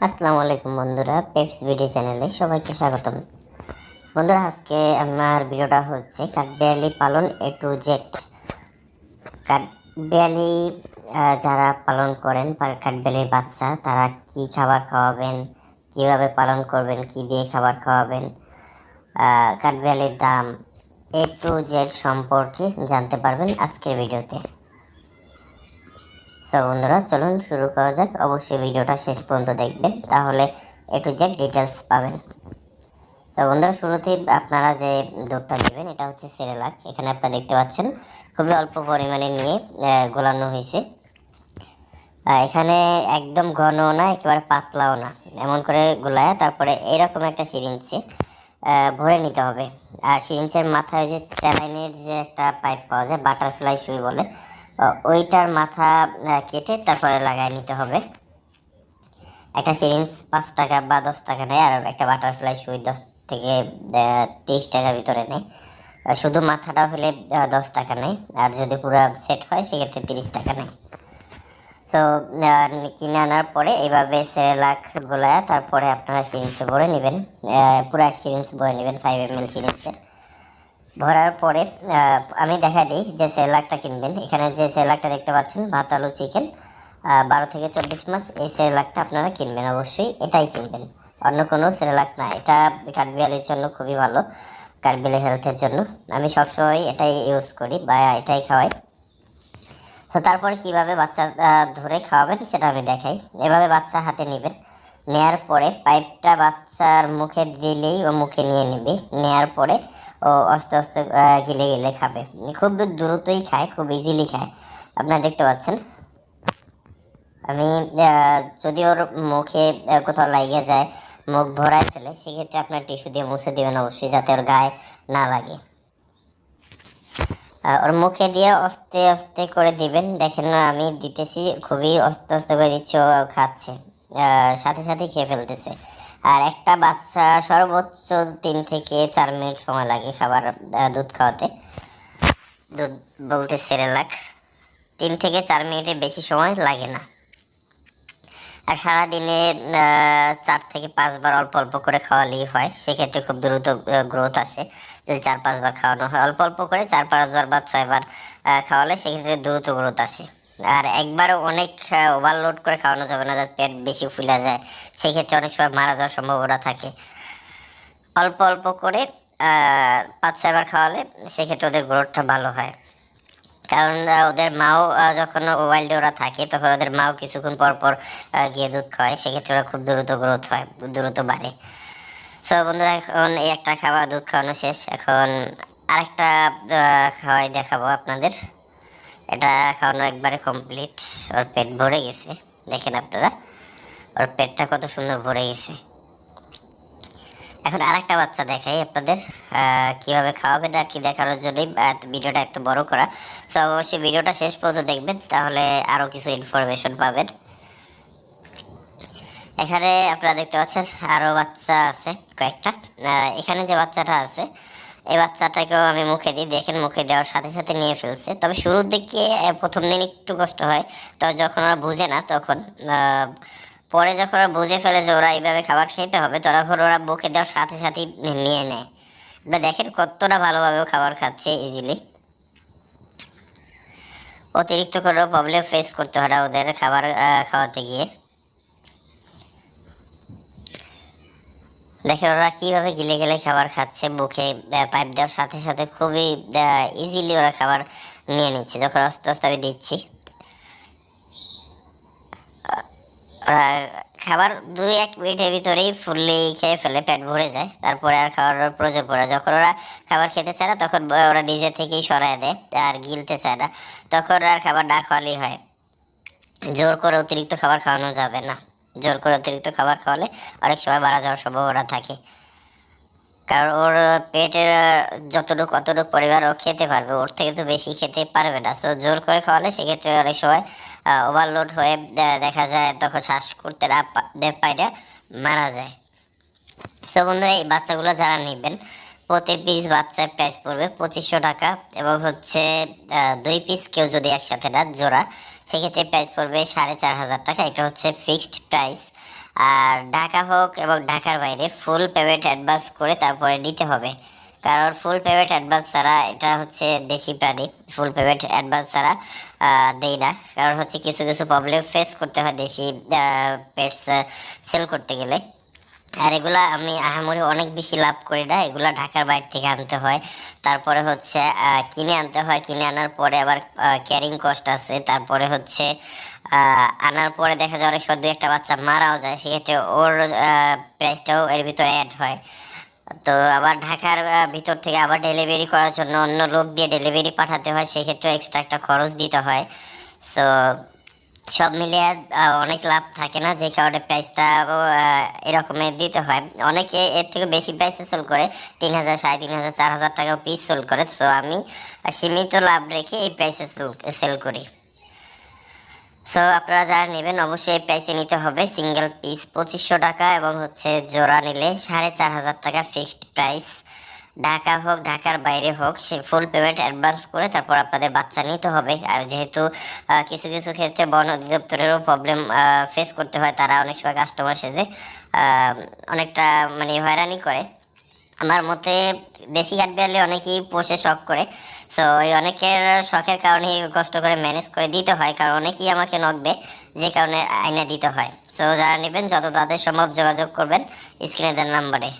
আসসালামু আলাইকুম বন্ধুরা পেপস ভিডিও চ্যানেলে সবাইকে স্বাগতম। বন্ধুরা আজকে আমার ভিডিওটা হচ্ছে কাঠবিড়ালি পালন এ টু জেড কাঠবিড়ালি আহ, যারা পালন করেন কাঠবিড়ালির বাচ্চা তারা কি খাবার খাওয়াবেন কীভাবে পালন করবেন কি দিয়ে খাবার খাওয়াবেন আহ, কাঠবিড়ালির দাম এ টু জেড সম্পর্কে জানতে পারবেন আজকের ভিডিওতে। তো বন্ধুরা, চলুন শুরু করা যাক। অবশ্যই ভিডিওটা শেষ পর্যন্ত দেখবেন, তাহলে এ টু জেড ডিটেলস পাবেন। তো বন্ধুরা, শুরুতেই আপনারা যে দুধটা দিবেন এটা হচ্ছে সেরেলাক। এখানে আপনারা দেখতে পাচ্ছেন, খুবই অল্প পরিমাণে নিয়ে গোলানো হয়েছে। এখানে একদম ঘনও না, একেবারে পাতলাও না। এমন করে গোলায়, তারপরে এরকম একটা সিরিঞ্চে ভরে নিতে হবে। আর সিরিঞ্চের মাথায় যে স্যালাইনের যে একটা পাইপ পাওয়া যায়, বাটারফ্লাই সুই বলে ওইটার মাথা কেটে তারপরে লাগাই নিতে হবে। একটা সিরিঞ্জ পাঁচ টাকা বা দশ টাকা নেয়, আর একটা বাটারফ্লাই সুই দশ থেকে তিরিশ টাকার ভিতরে নেয়। শুধু মাথাটা হলে দশ টাকা নেয়, আর যদি পুরো সেট হয়, সেক্ষেত্রে তিরিশ টাকা নেয়। তো কিনে আনার পরে এইভাবে সেরেলাক গোলায় তারপরে আপনারা সিরিঞ্জে ভরে নেবেন। পুরো এক সিরিঞ্জ ভরে নেবেন ফাইভ এম এল সিরিঞ্জের ভরার পরে আমি দেখা দিই যে সেলাকটা কিনবেন। এখানে যে সেলাকটা দেখতে পাচ্ছেন, ভাত, আলু, চিকেন বারো থেকে চব্বিশ মাস এই সেলাকটা আপনারা কিনবেন। অবশ্যই এটাই কিনবেন। অন্য কোনো সেরেলাক না। এটা কাঠবিড়ালির জন্য খুবই ভালো, কাঠবিড়ালি হেলথের জন্য। আমি সবসময় এটাই ইউজ করি বা এটাই খাওয়াই। তো তারপরে কীভাবে বাচ্চা ধরে খাওয়াবেন সেটা আমি দেখাই। এভাবে বাচ্চা হাতে নেবেন। নেয়ার পরে পাইপটা বাচ্চার মুখে দিলেই ও মুখে নিয়ে নেবে। নেয়ার পরে আস্তে আস্তে গিলে গিলে খাবে। খুব দ্রুতই খায়, খুব ইজিলি খায়। আপনারা দেখতে পাচ্ছেন। আমি যদি ওর মুখে কোথাও লাগিয়ে যায়, মুখ ভরায় ফেলে, সেক্ষেত্রে আপনার টিস্যু দিয়ে মুছে দিবেন অবশ্যই, যাতে ওর গায়ে না লাগে। ওর মুখে দিয়ে আস্তে আস্তে করে দিবেন। দেখেন আমি দিতেছি, খুবই আস্তে আস্তে করে দিচ্ছি, ও খাচ্ছে। সাথে সাথে খেয়ে ফেলতেছে। আর একটা বাচ্চা সর্বোচ্চ তিন থেকে চার মিনিট সময় লাগে খাবার দুধ খাওয়াতে। দুধ বলতে সেরেলাক। তিন থেকে চার মিনিটের বেশি সময় লাগে না। আর সারাদিনে চার থেকে পাঁচবার অল্প অল্প করে খাওয়ালেই হয়। সেক্ষেত্রে খুব দ্রুত গ্রোথ আসে। যদি চার পাঁচবার খাওয়ানো হয়, অল্প অল্প করে চার পাঁচবার বা ছয়বার খাওয়ালে সেক্ষেত্রে দ্রুত গ্রোথ আসে। আর একবারও অনেক ওভারলোড করে খাওয়ানো যাবে না, যাতে পেট বেশি ফুলে যায়। সেক্ষেত্রে অনেক সময় মারা যাওয়ার সম্ভাবনা থাকে। অল্প অল্প করে পাঁচ ছয়বার খাওয়ালে সেক্ষেত্রে ওদের গ্রোথটা ভালো হয়। কারণ ওদের মাও যখন ওয়াইল্ডে ওরা থাকে, তখন ওদের মাও কিছুক্ষণ পর পর গিয়ে দুধ খায়। সেক্ষেত্রে ওরা খুব দ্রুত গ্রোথ হয়, দ্রুত বাড়ে। সো বন্ধুরা, এখন এই একটা খাওয়া দুধ খাওয়ানো শেষ। এখন আরেকটা খাওয়াই দেখাবো আপনাদের। এটা খাওয়ানো একবারে কমপ্লিট ওর পেট ভরে গেছে, দেখেন আপনারা। ওর পেটটা কত সুন্দর ভরে গেছে। এখন আরেকটা বাচ্চা দেখাই আপনাদের কীভাবে খাওয়াবেন আর কি দেখানোর জন্যই ভিডিওটা একটু বড় করা। তো অবশ্যই ভিডিওটা শেষ পর্যন্ত দেখবেন, তাহলে আরও কিছু ইনফরমেশন পাবেন। এখানে আপনারা দেখতে পাচ্ছেন আরও বাচ্চা আছে, কয়েকটা। এখানে যে বাচ্চাটা আছে এই বাচ্চাটাকেও আমি মুখে দিই, দেখেন মুখে দেওয়ার সাথে সাথে নিয়ে ফেলছে। তবে শুরুর দিকে প্রথম দিন একটু কষ্ট হয়, তো যখন ওরা বুঝে না তখন পরে যখন ওরা বুঝে ফেলে যে ওরা এইভাবে খাবার খেতে হবে, তখন ওরা মুখে দেওয়ার সাথে সাথেই নিয়ে নেয়। আপনারা দেখেন কতটা ভালোভাবে খাবার খাচ্ছে ইজিলি অতিরিক্ত করেও প্রবলেম ফেস করতে হয় না ওদের খাবার খাওয়াতে গিয়ে। দেখেন ওরা কীভাবে গিলে গেলে খাবার খাচ্ছে মুখে পাইপ দেওয়ার সাথে সাথে খুবই ইজিলি ওরা খাবার নিয়ে নিচ্ছে। যখন আস্তে আস্তে আমি দিচ্ছি ওরা খাবার দুই এক মিনিটের ভিতরেই ফুললি খেয়ে ফেলে, পেট ভরে যায়। তারপরে আর খাওয়ার প্রয়োজন পড়ে যখন ওরা খাবার খেতে চায় না, তখন ওরা নিজে থেকেই সরায় দেয়, আর গিলতে চায় না। তখন আর খাবার না খাওয়ালেই হয়। জোর করে অতিরিক্ত খাবার খাওয়ানো যাবে না। জোর করে অতিরিক্ত খাবার খাওয়ালে অনেক সময় মারা যাওয়ার সম্ভাবনা থাকে। কারণ ওর পেটের যতটুকু কতটুকু পরিমাণ ও খেতে পারবে, ওর থেকে তো বেশি খেতে পারবে না। তো জোর করে খাওয়ালে সেক্ষেত্রে অনেক সময় ওভারলোড হয়ে দেখা যায় তখন শ্বাস করতে না পায় না মারা যায়। সো বন্ধুরা, এই বাচ্চাগুলো যারা নেবেন প্রতি পিস বাচ্চার প্রাইস পড়বে পঁচিশশো টাকা এবং হচ্ছে দুই পিস কেউ যদি একসাথে না জোড়া, সেক্ষেত্রে প্রাইস পড়বে সাড়ে চার হাজার টাকা। এটা হচ্ছে ফিক্সড প্রাইস আর ঢাকা হোক এবং ঢাকার বাইরে ফুল পেমেন্ট অ্যাডভান্স করে তারপরে নিতে হবে। কারণ ফুল পেমেন্ট অ্যাডভান্স ছাড়া এটা হচ্ছে দেশি প্রাণী ফুল পেমেন্ট অ্যাডভান্স ছাড়া দেই না। কারণ হচ্ছে কিছু কিছু প্রবলেম ফেস করতে হয় দেশি পেটস সেল করতে গেলে। আর এগুলা আমি আহামরি অনেক বেশি লাভ করি না। এগুলা ঢাকার বাইরে থেকে আনতে হয়। তারপরে হচ্ছে কিনে আনতে হয়। কিনে আনার পরে আবার ক্যারিং কস্ট আছে। তারপরে হচ্ছে আনার পরে দেখা যায় অনেক সময় দু একটা বাচ্চা মারাও যায়। সেক্ষেত্রে ওর প্রাইসটাও এর ভিতরে অ্যাড হয়। তো আবার ঢাকার ভিতর থেকে আবার ডেলিভারি করার জন্য অন্য লোক দিয়ে ডেলিভারি পাঠাতে হয়। সেক্ষেত্রে এক্সট্রা একটা খরচ দিতে হয়। সো সব মিলিয়ে অনেক লাভ থাকে না, যে কারণে প্রাইসটা এরকমের দিতে হয়। অনেকে এর থেকে বেশি প্রাইসে সেল করে, তিন হাজার, সাড়ে তিন হাজার, চার হাজার টাকা পিস সেল করে। সো আমি সীমিত লাভ রেখে এই প্রাইসে সেল করি। সো আপনারা যারা নেবেন, অবশ্যই এই প্রাইসে নিতে হবে। সিঙ্গেল পিস পঁচিশশো টাকা এবং হচ্ছে জোড়া নিলে সাড়ে চার হাজার টাকা ফিক্সড প্রাইস ঢাকা হোক, ঢাকার বাইরে হোক, সে ফুল পেমেন্ট অ্যাডভান্স করে তারপর আপনাদের বাচ্চা নিতে হবে। আর যেহেতু কিছু কিছু ক্ষেত্রে বন অধিদপ্তরেরও প্রবলেম ফেস করতে হয়, তারা অনেক সময় কাস্টমার সেজে অনেকটা মানে হয়রানি করে। আমার মতে দেশি কাঠ বিড়ালে অনেকেই পোষে, শখ করে। সো এই অনেকের শখের কারণে কষ্ট করে ম্যানেজ করে দিতে হয়, কারণ অনেকেই আমাকে নক দেয়, যে কারণে আইনা দিতে হয়। সো যারা নেবেন, যত তাদের সম্ভব যোগাযোগ করবেন স্ক্রিনে দেওয়ার নাম্বারে